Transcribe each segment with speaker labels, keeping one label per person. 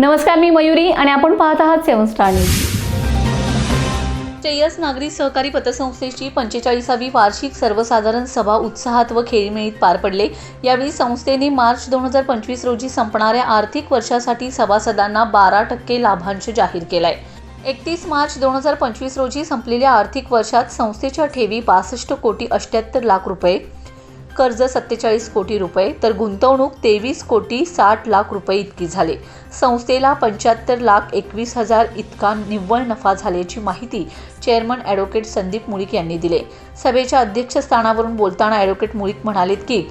Speaker 1: नमस्कार मी मयुरी आणि आपण पाहत आहात सेवन स्टार न्यूज. श्रेयस नागरी सहकारी पतसंस्थेची पंचेचाळीसावी वार्षिक सर्वसाधारण सभा उत्साहात व खेळीमेळीत पार पडले. यावेळी संस्थेने मार्च दोन हजार पंचवीस रोजी संपणाऱ्या आर्थिक वर्षासाठी सभासदांना बारा टक्के लाभांश जाहीर केलाय. एकतीस मार्च दोन हजार पंचवीस रोजी संपलेल्या आर्थिक वर्षात संस्थेच्या ठेवी बासष्ट कोटी अष्ट्याहत्तर लाख रुपये कर्ज सत्तेचाळीस कोटी रुपये तर गुंतवणूक तेवीस कोटी साठ लाख रुपये इतकी झाले. संस्थेला पंच्याहत्तर लाख एकवीस हजार इतका निव्वळ नफा झाल्याची माहिती चेअरमन ॲडव्होकेट संदीप मुळीक यांनी दिले. सभेच्या अध्यक्षस्थानावरून बोलताना ॲडव्होकेट मुळीक म्हणालेत की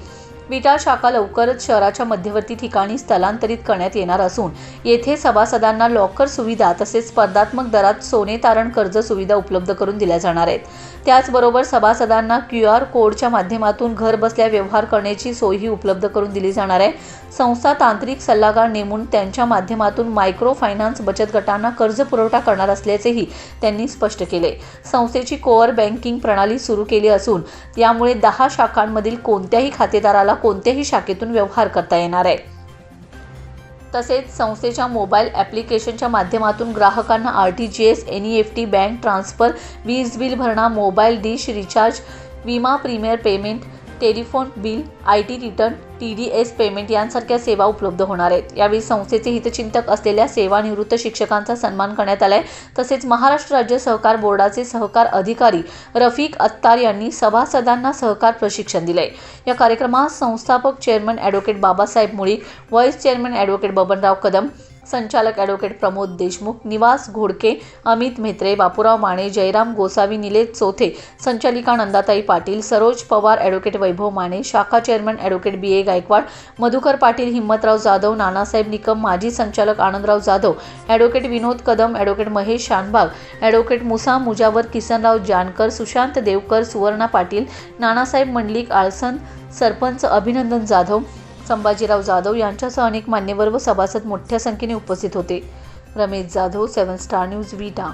Speaker 1: विटा शाखा लवकरच शहराच्या मध्यवर्ती ठिकाणी स्थलांतरित करण्यात येणार असून येथे सभासदांना लॉकर सुविधा तसेच स्पर्धात्मक दरात सोने तारण कर्ज सुविधा उपलब्ध करून दिल्या जाणार आहेत. त्याचबरोबर सभासदांना क्यू आर कोडच्या माध्यमातून घर बसल्या व्यवहार करण्याची सोयही उपलब्ध करून दिली जाणार आहे. संस्था तांत्रिक सल्लागार नेमून त्यांच्या माध्यमातून मायक्रो फायनान्स बचत गटांना कर्ज पुरवठा करणार असल्याचेही त्यांनी स्पष्ट केले. संस्थेची कोअर बँकिंग प्रणाली सुरू केली असून यामुळे दहा शाखांमधील कोणत्याही खातेदाराला कोणत्याही शाखेतून व्यवहार करता येणार आहे. तसेच संस्थेच्या मोबाईल ॲप्लिकेशनच्या माध्यमातून ग्राहकांना R T G S N E F T bank transfer वीज बिल भरणा मोबाईल डिश रिचार्ज विमा premier payment telephone bill I T return T D S payment यांसारख्या सेवा उपलब्ध होणार आहेत. यावेळी संस्थेचे हितचिंतक असलेल्या सेवानिवृत्त शिक्षकांचा सन्मान करण्यात आलाय. तसेच महाराष्ट्र राज्य सहकार बोर्डाचे सहकार अधिकारी रफिक अत्तार यांनी सभासदांना सहकार प्रशिक्षण दिलंय. या कार्यक्रमात संस्थापक chairman advocate Babasaheb Muli vice chairman advocate Babanrao Kadam संचालक ॲडव्होकेट प्रमोद देशमुख निवास घोडके अमित म्हेत्रे बापूराव माने जयराम गोसावी निलेश चोथे संचालिका नंदाताई पाटील सरोज पवार ॲडव्होकेट वैभव माने शाखा chairman advocate B A Gaikwad Madhukar Patil Himmatrao Jadhav Nanasaheb Nikam माजी संचालक Anandrao Jadhav advocate Vinod Kadam advocate Mahesh Shanbhag advocate Musa Mujawar Kisanrao Jankar Sushant Devkar Suvarna Patil Nanasaheb Mandlik Alsan sarpanch Abhinandan Jadhav Sambhajirao Jadhav यांच्यासह अनेक मान्यवर व सभासद मोठ्या संख्येने उपस्थित होते. Ramesh Jadhav seven star news Vita.